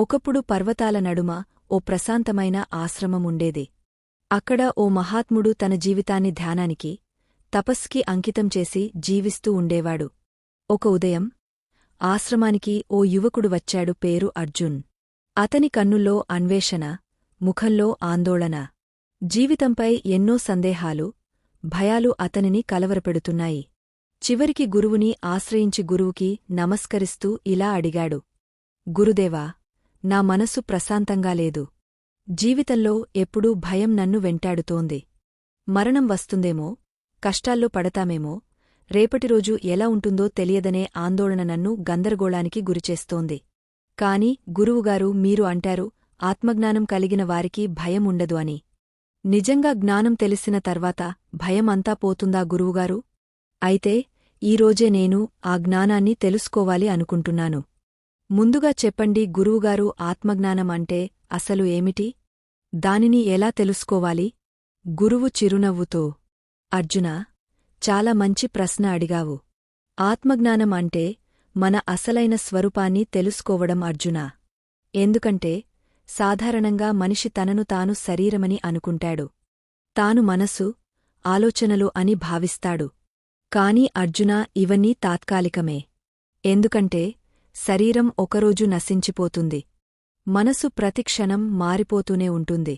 ఒకప్పుడు పర్వతాల నడుమ ఓ ప్రశాంతమైన ఆశ్రమముండేది. అక్కడ ఓ మహాత్ముడు తన జీవితాన్ని ధ్యానానికి తపస్కి అంకితం చేసి జీవిస్తూ ఉండేవాడు. ఒక ఉదయం ఆశ్రమానికి ఓ యువకుడు వచ్చాడు పేరు అర్జున్. అతని కన్నుల్లో అన్వేషణ ముఖంలో ఆందోళన. జీవితంపై ఎన్నో సందేహాలు భయాలు అతనిని కలవరపెడుతున్నాయి. చివరికి గురువుని ఆశ్రయించి గురువుకి నమస్కరిస్తూ ఇలా అడిగాడు. గురుదేవా నా మనసు ప్రశాంతంగా లేదు. జీవితంలో ఎప్పుడూ భయం నన్ను వెంటాడుతోంది. మరణం వస్తుందేమో కష్టాల్లో పడతామేమో రేపటిరోజు ఎలా ఉంటుందో తెలియదనే ఆందోళన నన్ను గందరగోళానికి గురిచేస్తోంది. కాని గురువుగారు మీరు అంటారు ఆత్మజ్ఞానం కలిగిన వారికి భయం ఉండదు అని. నిజంగా జ్ఞానం తెలిసిన తర్వాత భయం అంతా పోతుందా గురువుగారు? అయితే ఈరోజే నేను ఆ జ్ఞానాన్ని తెలుసుకోవాలి అనుకుంటున్నాను. ముందుగా చెప్పండి గురువుగారు ఆత్మజ్ఞానం అంటే అసలు ఏమిటి? దానిని ఎలా తెలుసుకోవాలి? గురువు చిరునవ్వుతో అర్జునా చాలా మంచి ప్రశ్న అడిగావు. ఆత్మజ్ఞానం అంటే మన అసలైన స్వరూపాన్ని తెలుసుకోవడం అర్జునా. ఎందుకంటే సాధారణంగా మనిషి తనను తాను శరీరమని అనుకుంటాడు. తాను మనసు ఆలోచనలు అని భావిస్తాడు. కాని అర్జునా ఇవన్నీ తాత్కాలికమే. ఎందుకంటే శరీరం ఒకరోజు నశించిపోతుంది. మనసు ప్రతిక్షణం మారిపోతూనే ఉంటుంది.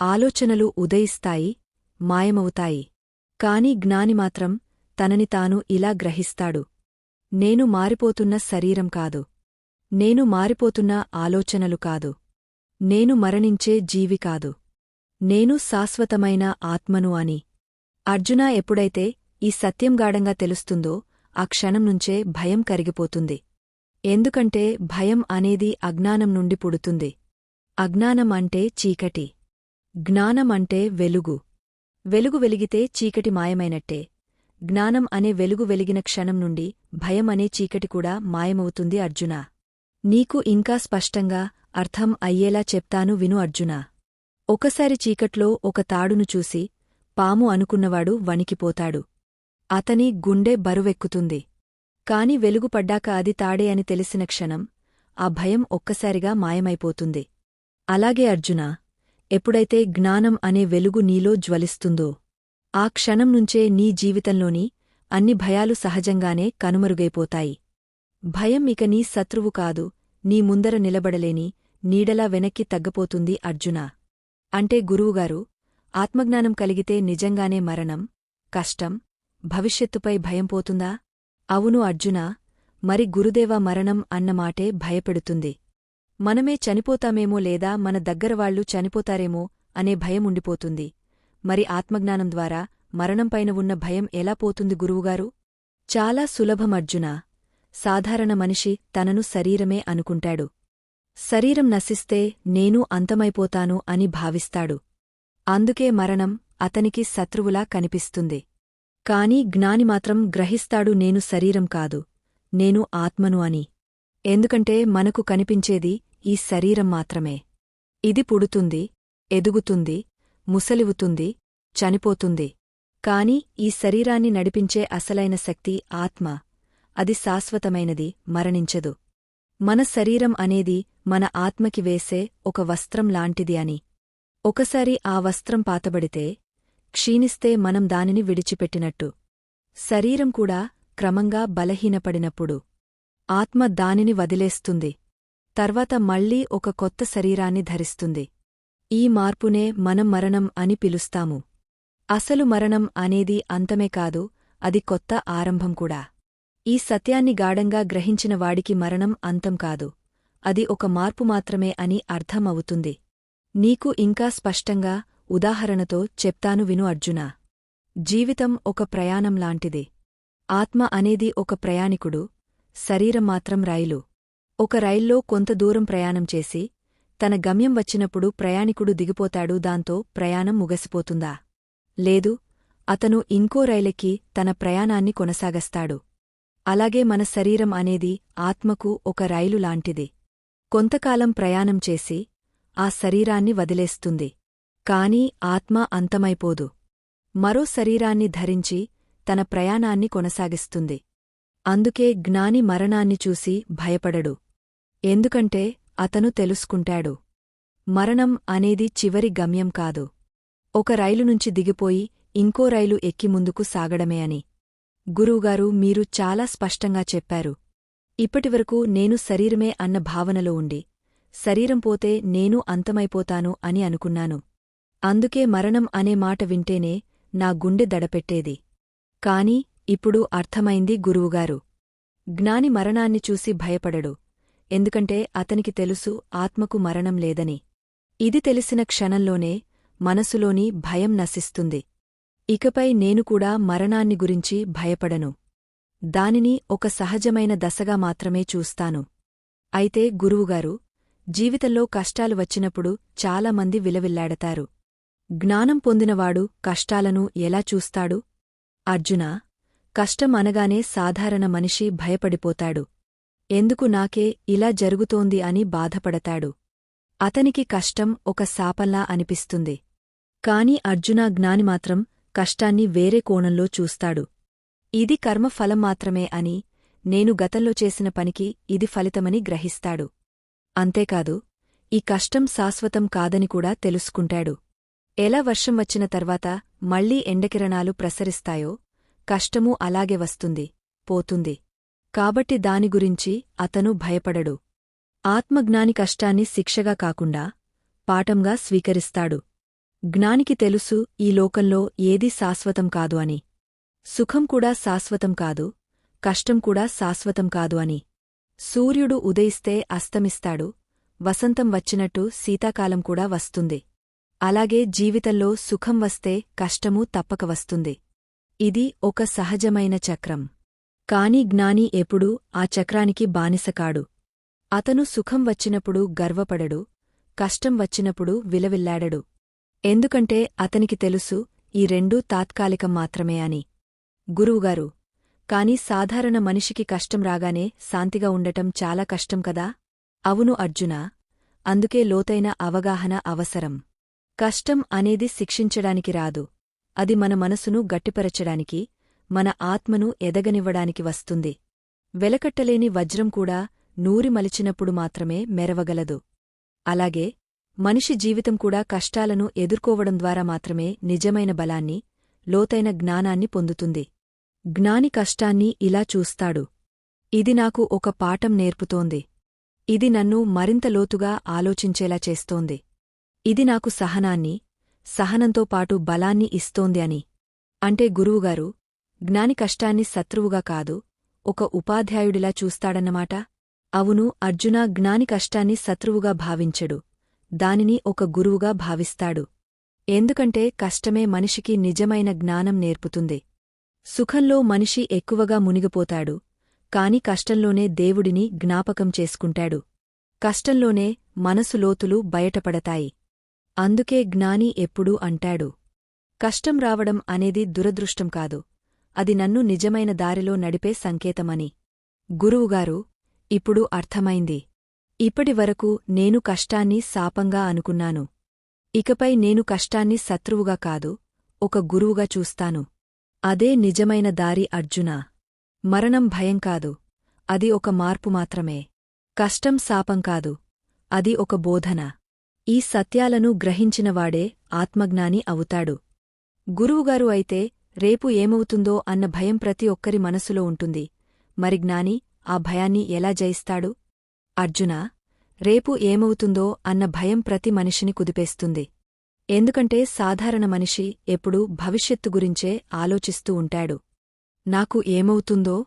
ఆలోచనలు ఉదయిస్తాయి మాయమవుతాయి. కాని జ్ఞాని మాత్రం తనని తాను ఇలా గ్రహిస్తాడు. నేను మారిపోతున్న శరీరం కాదు. నేను మారిపోతున్న ఆలోచనలు కాదు. నేను మరణించే జీవి కాదు. నేను శాశ్వతమైన ఆత్మను అని. అర్జున ఎప్పుడైతే ఈ సత్యం గాఢంగా తెలుస్తుందో ఆ క్షణం నుంచే భయం కరిగిపోతుంది. ఎందుకంటే భయం అనేది అజ్ఞానం నుండి పుడుతుంది. అజ్ఞానం అంటే చీకటి. జ్ఞానం అంటే వెలుగు. వెలుగు వెలిగితే చీకటి మాయమైనట్టే. జ్ఞానం అనే వెలుగు వెలిగిన క్షణం నుండి భయం అనే చీకటి కూడా మాయమవుతుంది అర్జునా. నీకు ఇంకా స్పష్టంగా అర్థం అయ్యేలా చెప్తాను విను అర్జునా. ఒకసారి చీకట్లో ఒక తాడును చూసి పాము అనుకున్నవాడు వణికిపోతాడు. అతని గుండె బరువెక్కుతుంది. కాని వెలుగుపడ్డాక అది తాడే అని తెలిసిన క్షణం ఆ భయం ఒక్కసారిగా మాయమైపోతుంది. అలాగే అర్జున ఎప్పుడైతే జ్ఞానం అనే వెలుగు నీలో జ్వలిస్తుందో ఆ క్షణం నుంచే నీ జీవితంలోని అన్ని భయాలు సహజంగానే కనుమరుగైపోతాయి. భయం ఇక నీ శత్రువు కాదు నీ ముందర నిలబడలేని నీడలా వెనక్కి తగ్గపోతుంది అర్జున. అంటే గురువుగారు ఆత్మజ్ఞానం కలిగితే నిజంగానే మరణం కష్టం భవిష్యత్తుపై భయం పోతుందా? అవును అర్జునా మరి గురుదేవ మరణం అన్నమాటే భయపెడుతుంది. మనమే చనిపోతామేమో లేదా మన దగ్గరవాళ్ళు చనిపోతారేమో అనే భయం ఉండిపోతుంది. మరి ఆత్మజ్ఞానం ద్వారా మరణంపైన ఉన్న భయం ఎలా పోతుంది గురువుగారు? చాలా సులభం అర్జునా సాధారణ మనిషి తనను శరీరమే అనుకుంటాడు. శరీరం నశిస్తే నేను అంతమైపోతాను అని భావిస్తాడు. అందుకే మరణం అతనికి శత్రువులా కనిపిస్తుంది. కాని జ్ఞాని మాత్రం గ్రహిస్తాడు నేను శరీరం కాదు నేను ఆత్మను అని. ఎందుకంటే మనకు కనిపించేది ఈ శరీరం మాత్రమే. ఇది పుడుతుంది ఎదుగుతుంది ముసలివుతుంది చనిపోతుంది. కాని ఈ శరీరాన్ని నడిపించే అసలైన శక్తి ఆత్మ. అది శాశ్వతమైనది మరణించదు. మన శరీరం అనేది మన ఆత్మకి వేసే ఒక వస్త్రం లాంటిది అని. ఒకసారి ఆ వస్త్రం పాతబడితే క్షీణిస్తే మనం దానిని విడిచిపెట్టినట్టు. శరీరం కూడా క్రమంగా బలహీనపడినప్పుడు. ఆత్మ దానిని వదిలేస్తుంది. తర్వాత మళ్ళీ ఒక కొత్త శరీరాన్ని ధరిస్తుంది. ఈ మార్పునే మనం మరణం అని పిలుస్తాము. అసలు మరణం అనేది అంతమే కాదు అది కొత్త ఆరంభం కూడా. ఈ సత్యాన్ని గాఢంగా గ్రహించిన వాడికి మరణం అంతం కాదు. అది ఒక మార్పు మాత్రమే అని అర్థమవుతుంది. నీకు ఇంకా స్పష్టంగా ఉదాహరణతో చెప్తాను విను అర్జునా. జీవితం ఒక ప్రయాణం లాంటిది. ఆత్మ అనేది ఒక ప్రయాణికుడు శరీరం మాత్రం రైలు. ఒక రైల్లో కొంత దూరం ప్రయాణం చేసి తన గమ్యం వచ్చినప్పుడు ప్రయాణికుడు దిగిపోతాడు దాంతో ప్రయాణం ముగసిపోతుందా? లేదు అతను ఇంకో రైలెక్కి తన ప్రయాణాన్ని కొనసాగస్తాడు. అలాగే మన శరీరం అనేది ఆత్మకు ఒక రైలు లాంటిది. కొంతకాలం ప్రయాణం చేసి ఆ శరీరాన్ని వదిలేస్తుంది. కాని ఆత్మ అంతమైపోదు. మరో శరీరాన్ని ధరించి తన ప్రయాణాన్ని కొనసాగిస్తుంది. అందుకే జ్ఞాని మరణాన్ని చూసి భయపడడు. ఎందుకంటే అతను తెలుసుకుంటాడు. మరణం అనేది చివరి గమ్యం కాదు. ఒక రైలు నుంచి దిగిపోయి ఇంకో రైలు ఎక్కి ముందుకు సాగడమే అని. గురువుగారు మీరు చాలా స్పష్టంగా చెప్పారు. ఇప్పటివరకు నేను శరీరమే అన్న భావనలో ఉండి శరీరం పోతే నేను అంతమైపోతాను అని అనుకున్నాను. అందుకే మరణం అనే మాట వింటేనే నా గుండె దడపెట్టేది. కాని ఇప్పుడు అర్థమైంది గురువుగారు. జ్ఞాని మరణాన్ని చూసి భయపడడు. ఎందుకంటే అతనికి తెలుసు ఆత్మకు మరణం లేదని. ఇది తెలిసిన క్షణంలోనే మనసులోని భయం నశిస్తుంది. ఇకపై నేను కూడా మరణాన్ని గురించి భయపడను. దానిని ఒక సహజమైన దశగా మాత్రమే చూస్తాను. అయితే గురువుగారు జీవితంలో కష్టాలు వచ్చినప్పుడు చాలామంది విలవిల్లాడతారు. జ్ఞానం పొందినవాడు కష్టాలను ఎలా చూస్తాడు? అర్జునా కష్టం అనగానే సాధారణ మనిషి భయపడిపోతాడు. ఎందుకు నాకే ఇలా జరుగుతోంది అని బాధపడతాడు. అతనికి కష్టం ఒక శాపంలా అనిపిస్తుంది. కాని అర్జున జ్ఞాని మాత్రం కష్టాన్ని వేరే కోణంలో చూస్తాడు. ఇది కర్మఫలం మాత్రమే అని నేను గతంలో చేసిన పనికి ఇది ఫలితమని గ్రహిస్తాడు. అంతేకాదు ఈ కష్టం శాశ్వతం కాదని కూడా తెలుసుకుంటాడు. ఎలా వర్షం వచ్చిన తర్వాత మళ్ళీ ఎండకిరణాలు ప్రసరిస్తాయో కష్టమూ అలాగే వస్తుంది పోతుంది. కాబట్టి దాని గురించి అతను భయపడడు. ఆత్మజ్ఞాని కష్టాన్ని శిక్షగా కాకుండా పాఠంగా స్వీకరిస్తాడు. జ్ఞానికి తెలుసు ఈ లోకంలో ఏదీ శాశ్వతం కాదు అని. సుఖం కూడా శాశ్వతం కాదు కష్టం కూడా శాశ్వతం కాదు అని. సూర్యుడు ఉదయిస్తే అస్తమిస్తాడు వసంతం వచ్చినట్టు శీతాకాలం కూడా వస్తుంది. అలాగే జీవితంలో సుఖం వస్తే కష్టమూ తప్పక వస్తుంది. ఇది ఒక సహజమైన చక్రం. కాని జ్ఞాని ఎప్పుడూ ఆ చక్రానికి బానిసకాడు. అతను సుఖం వచ్చినప్పుడు గర్వపడడు కష్టం వచ్చినప్పుడు విలవిల్లాడడు. ఎందుకంటే అతనికి తెలుసు ఈ రెండూ తాత్కాలికం మాత్రమే అని. గురువుగారు కాని సాధారణ మనిషికి కష్టం రాగానే శాంతిగా ఉండటం చాలా కష్టం కదా? అవును అర్జునా అందుకే లోతైన అవగాహన అవసరం. కష్టం అనేది శిక్షించడానికి రాదు. అది మన మనసును గట్టిపరచడానికి మన ఆత్మను ఎదగనివ్వడానికి వస్తుంది. వెలకట్టలేని వజ్రం కూడా నూరి మలిచినప్పుడు మాత్రమే మెరవగలదు. అలాగే మనిషి జీవితం కూడా కష్టాలను ఎదుర్కోవడం ద్వారా మాత్రమే నిజమైన బలాన్ని లోతైన జ్ఞానాన్ని పొందుతుంది. జ్ఞాని కష్టాన్ని ఇలా చూస్తాడు. ఇది నాకు ఒక పాఠం నేర్పుతోంది. ఇది నన్ను మరింత లోతుగా ఆలోచించేలా చేస్తోంది. ఇది నాకు సహనాన్ని సహనంతో పాటు బలాన్ని ఇస్తోంది అని. అంటే గురువుగారు జ్ఞాని కష్టాన్ని శత్రువుగా కాదు ఒక ఉపాధ్యాయుడిలా చూస్తాడన్నమాట. అవును అర్జున జ్ఞాని కష్టాన్ని శత్రువుగా భావించడు దానిని ఒక గురువుగా భావిస్తాడు. ఎందుకంటే కష్టమే మనిషికి నిజమైన జ్ఞానం నేర్పుతుంది. సుఖంలో మనిషి ఎక్కువగా మునిగిపోతాడు కాని కష్టంలోనే దేవుడిని జ్ఞాపకం చేసుకుంటాడు. కష్టంలోనే మనసు లోతులు బయటపడతాయి. అందుకే జ్ఞాని ఎప్పుడూ అంటాడు కష్టం రావడం అనేది దురదృష్టం కాదు. అది నన్ను నిజమైన దారిలో నడిపే సంకేతమని. గురువుగారు ఇప్పుడు అర్థమైంది. ఇప్పటివరకు నేను కష్టాన్ని శాపంగా అనుకున్నాను. ఇకపై నేను కష్టాన్ని శత్రువుగా కాదు ఒక గురువుగా చూస్తాను. అదే నిజమైన దారి అర్జున. మరణం భయం కాదు. అది ఒక మార్పు మాత్రమే. కష్టం శాపం కాదు. అది ఒక బోధన. ఈ సత్యాలను గ్రహించినవాడే ఆత్మజ్ఞాని అవుతాడు. గురువుగారు అయితే రేపు ఏమవుతుందో అన్న భయం ప్రతి ఒక్కరి మనసులో ఉంటుంది. మరి జ్ఞాని ఆ భయాన్ని ఎలా జయిస్తాడు? అర్జునా రేపు ఏమవుతుందో అన్న భయం ప్రతి మనిషిని కుదిపేస్తుంది. ఎందుకంటే సాధారణ మనిషి ఎప్పుడూ భవిష్యత్తు గురించే ఆలోచిస్తూ ఉంటాడు. నాకు ఏమవుతుందో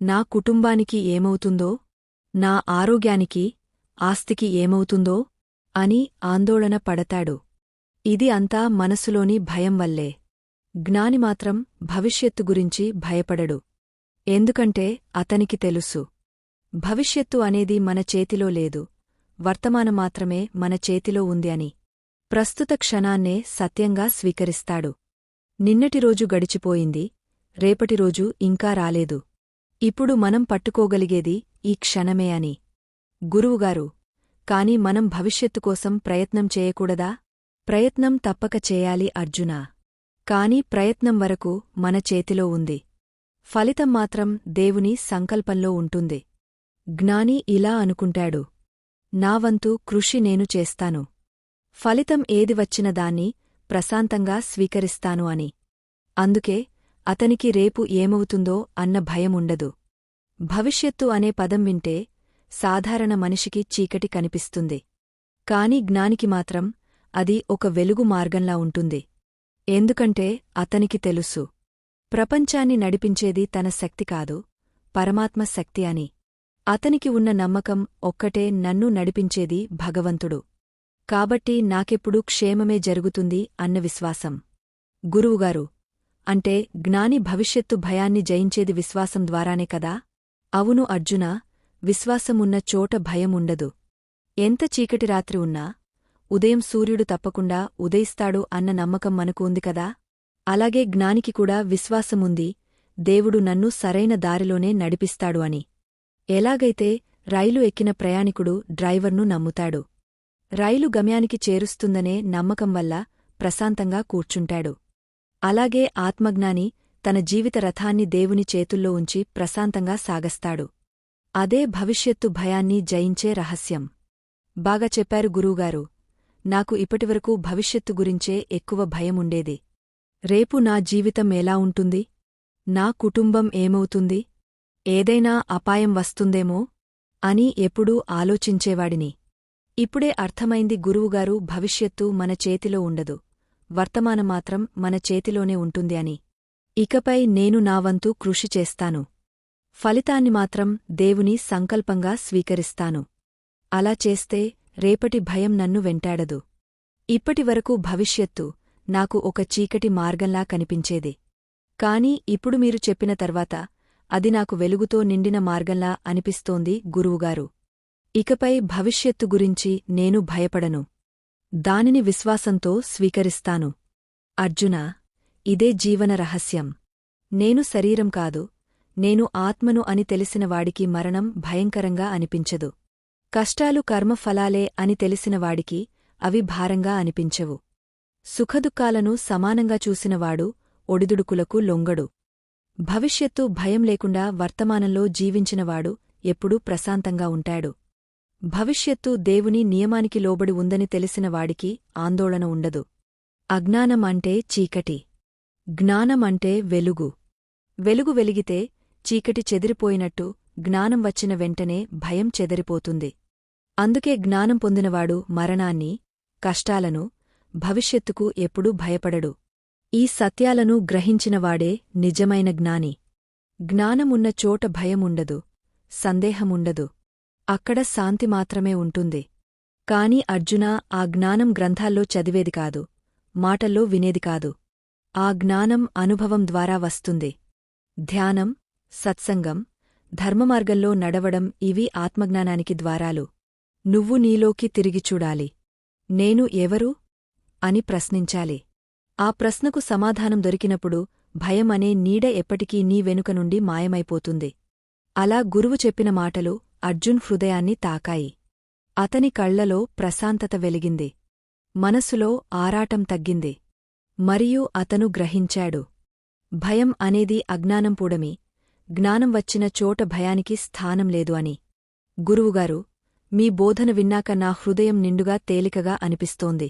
నా కుటుంబానికి ఏమవుతుందో నా ఆరోగ్యానికి ఆస్తికి ఏమవుతుందో అని ఆందోళన పడతాడు. ఇది అంతా మనసులోని భయం వల్లే. జ్ఞాని మాత్రం భవిష్యత్తు గురించి భయపడడు. ఎందుకంటే అతనికి తెలుసు. భవిష్యత్తు అనేది మన చేతిలో లేదు. వర్తమానం మాత్రమే మన చేతిలో ఉంది అని. ప్రస్తుత క్షణాన్నే సత్యంగా స్వీకరిస్తాడు. నిన్నటిరోజు గడిచిపోయింది. రేపటిరోజు ఇంకా రాలేదు. ఇప్పుడు మనం పట్టుకోగలిగేది ఈ క్షణమే అని. గురువుగారు కాని మనం భవిష్యత్తు కోసం ప్రయత్నం చేయకూడదా? ప్రయత్నం తప్పక చేయాలి అర్జునా. కాని ప్రయత్నం వరకు మన చేతిలో ఉంది. ఫలితం మాత్రం దేవుని సంకల్పంలో ఉంటుంది. జ్ఞాని ఇలా అనుకుంటాడు. నా వంతు కృషి నేను చేస్తాను. ఫలితం ఏది వచ్చిన దాన్ని ప్రశాంతంగా స్వీకరిస్తాను అని. అందుకే అతనికి రేపు ఏమవుతుందో అన్న భయముండదు. భవిష్యత్తు అనే పదం వింటే సాధారణ మనిషికి చీకటి కనిపిస్తుంది. కాని జ్ఞానికి మాత్రం అది ఒక వెలుగు మార్గంలా ఉంటుంది. ఎందుకంటే అతనికి తెలుసు. ప్రపంచాన్ని నడిపించేది తన శక్తి కాదు పరమాత్మ శక్తి అని. అతనికి ఉన్న నమ్మకం ఒక్కటే నన్ను నడిపించేది భగవంతుడు. కాబట్టి నాకెప్పుడూ క్షేమమే జరుగుతుంది అన్న విశ్వాసం. గురువుగారు అంటే జ్ఞాని భవిష్యత్తు భయాన్ని జయించేది విశ్వాసం ద్వారానే కదా? అవును అర్జున విశ్వాసమున్న చోట భయం ఉండదు ఎంత చీకటి రాత్రి ఉన్నా ఉదయం సూర్యుడు తప్పకుండా ఉదయిస్తాడు అన్న నమ్మకం మనకు ఉంది కదా? అలాగే జ్ఞానికి కూడా విశ్వాసముంది దేవుడు నన్ను సరైన దారిలోనే నడిపిస్తాడు అని. ఎలాగైతే రైలు ఎక్కిన ప్రయాణికుడు డ్రైవర్ను నమ్ముతాడు. రైలు గమ్యానికి చేరుస్తుందనే నమ్మకం వల్ల ప్రశాంతంగా కూర్చుంటాడు. అలాగే ఆత్మజ్ఞాని తన జీవిత రథాన్ని దేవుని చేతుల్లో ఉంచి ప్రశాంతంగా సాగస్తాడు. అదే భవిష్యత్తు భయాన్ని జయించే రహస్యం. బాగా చెప్పారు గురూగారు నాకు ఇప్పటివరకు భవిష్యత్తు గురించే ఎక్కువ భయముండేది. రేపు నా జీవితం ఎలా ఉంటుంది? నా కుటుంబం ఏమవుతుంది? ఏదైనా అపాయం వస్తుందేమో? అని ఎప్పుడూ ఆలోచించేవాడిని. ఇప్పుడే అర్థమైంది గురువుగారు భవిష్యత్తు మన చేతిలో ఉండదు. వర్తమానమాత్రం మన చేతిలోనే ఉంటుంది అని. ఇకపై నేను నా వంతు కృషి చేస్తాను. ఫలితాన్ని మాత్రం దేవుని సంకల్పంగా స్వీకరిస్తాను. అలా చేస్తే రేపటి భయం నన్ను వెంటాడదు. ఇప్పటివరకు భవిష్యత్తు నాకు ఒక చీకటి మార్గంలా కనిపించేది. కాని ఇప్పుడు మీరు చెప్పిన తర్వాత అది నాకు వెలుగుతో నిండిన మార్గంలా అనిపిస్తోంది గురువుగారు. ఇకపై భవిష్యత్తు గురించి నేను భయపడను. దానిని విశ్వాసంతో స్వీకరిస్తాను. అర్జున ఇదే జీవన రహస్యం. నేను శరీరం కాదు నేను ఆత్మను అని తెలిసినవాడికి మరణం భయంకరంగా అనిపించదు. కష్టాలు కర్మఫలాలే అని తెలిసినవాడికి అవి భారంగా అనిపించవు. సుఖదుఖాలను సమానంగా చూసినవాడు ఒడిదుడుకులకు లొంగడు. భవిష్యత్తు భయం లేకుండా వర్తమానంలో జీవించినవాడు ఎప్పుడూ ప్రశాంతంగా ఉంటాడు. భవిష్యత్తు దేవుని నియమానికి లోబడి ఉందని తెలిసినవాడికి ఆందోళన ఉండదు. అజ్ఞానం అంటే చీకటి. జ్ఞానం అంటే వెలుగు. వెలుగు వెలిగితే చీకటి చెదిరిపోయినట్టు జ్ఞానం వచ్చిన వెంటనే భయం చెదిరిపోతుంది. అందుకే జ్ఞానం పొందినవాడు మరణాన్ని కష్టాలను భవిష్యత్తుకు ఎప్పుడూ భయపడడు. ఈ సత్యాలను గ్రహించినవాడే నిజమైన జ్ఞాని. జ్ఞానమున్న చోట భయముండదు సందేహముండదు. అక్కడ శాంతి మాత్రమే ఉంటుంది. కాని అర్జున ఆ జ్ఞానం గ్రంథాల్లో చదివేది కాదు మాటల్లో వినేది కాదు. ఆ జ్ఞానం అనుభవం ద్వారా వస్తుంది. ధ్యానం సత్సంగం ధర్మమార్గంలో నడవడం ఇవి ఆత్మజ్ఞానానికి ద్వారాలు. నువ్వు నీలోకి తిరిగి చూడాలి. నేను ఎవరు? అని ప్రశ్నించాలి. ఆ ప్రశ్నకు సమాధానం దొరికినప్పుడు భయం అనే నీడ ఎప్పటికీ నీ వెనుక నుండి మాయమైపోతుంది. అలా గురువు చెప్పిన మాటలు అర్జున్ హృదయాన్ని తాకాయి. అతని కళ్ళలో ప్రశాంతత వెలిగింది. మనసులో ఆరాటం తగ్గింది. మరియు అతను గ్రహించాడు. భయం అనేది అజ్ఞానం పూడమి. జ్ఞానం వచ్చిన చోట భయానికి స్థానం లేదు అని. గురువుగారు మీ బోధన విన్నాక నా హృదయం నిండుగా తేలికగా అనిపిస్తోంది.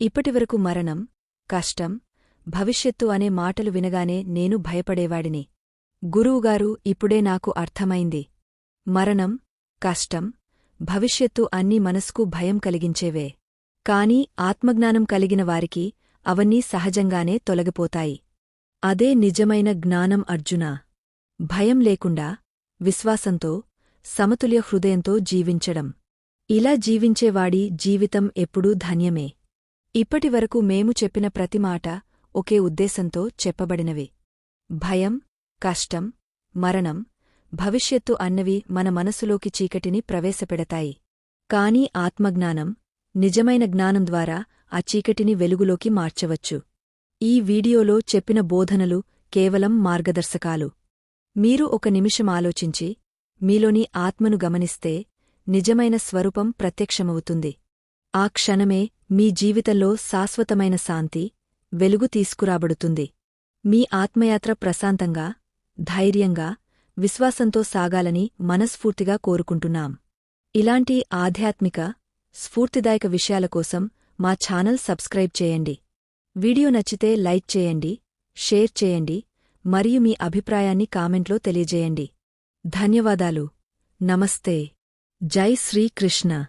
ఇప్పటివరకు మరణం కష్టం భవిష్యత్తు అనే మాటలు వినగానే నేను భయపడేవాడిని. గురువుగారు ఇప్పుడే నాకు అర్థమైంది. మరణం కష్టం భవిష్యత్తు అన్నీ మనస్కు భయం కలిగించేవే. కాని ఆత్మజ్ఞానం కలిగిన వారికి అవన్నీ సహజంగానే తొలగిపోతాయి. అదే నిజమైన జ్ఞానం అర్జునా. భయం లేకుండా విశ్వాసంతో సమతుల్య హృదయంతో జీవించడం. ఇలా జీవించేవాడి జీవితం ఎప్పుడూ ధన్యమే. ఇప్పటివరకు మేము చెప్పిన ప్రతి మాట ఒకే ఉద్దేశంతో చెప్పబడినవి. భయం కష్టం మరణం భవిష్యత్తు అన్నవి మన మనసులోకి చీకటిని ప్రవేశపెడతాయి. కాని ఆత్మజ్ఞానం నిజమైన జ్ఞానం ద్వారా ఆ చీకటిని వెలుగులోకి మార్చవచ్చు. ఈ వీడియోలో చెప్పిన బోధనలు కేవలం మార్గదర్శకాలు. మీరు ఒక నిమిషం ఆలోచించి మీలోని ఆత్మను గమనిస్తే నిజమైన స్వరూపం ప్రత్యక్షమవుతుంది. ఆ క్షణమే మీ జీవితంలో శాశ్వతమైన శాంతి వెలుగు తీసుకురాబడుతుంది. మీ ఆత్మయాత్ర ప్రశాంతంగా ధైర్యంగా విశ్వాసంతో సాగాలని మనస్ఫూర్తిగా కోరుకుంటున్నాం. ఇలాంటి ఆధ్యాత్మిక స్ఫూర్తిదాయక విషయాల కోసం మా ఛానల్ సబ్స్క్రైబ్ చేయండి. వీడియో నచ్చితే లైక్ చేయండి షేర్ చేయండి మరియు మీ అభిప్రాయాన్ని కామెంట్లో తెలియజేయండి. ధన్యవాదాలు. నమస్తే. జై శ్రీకృష్ణ.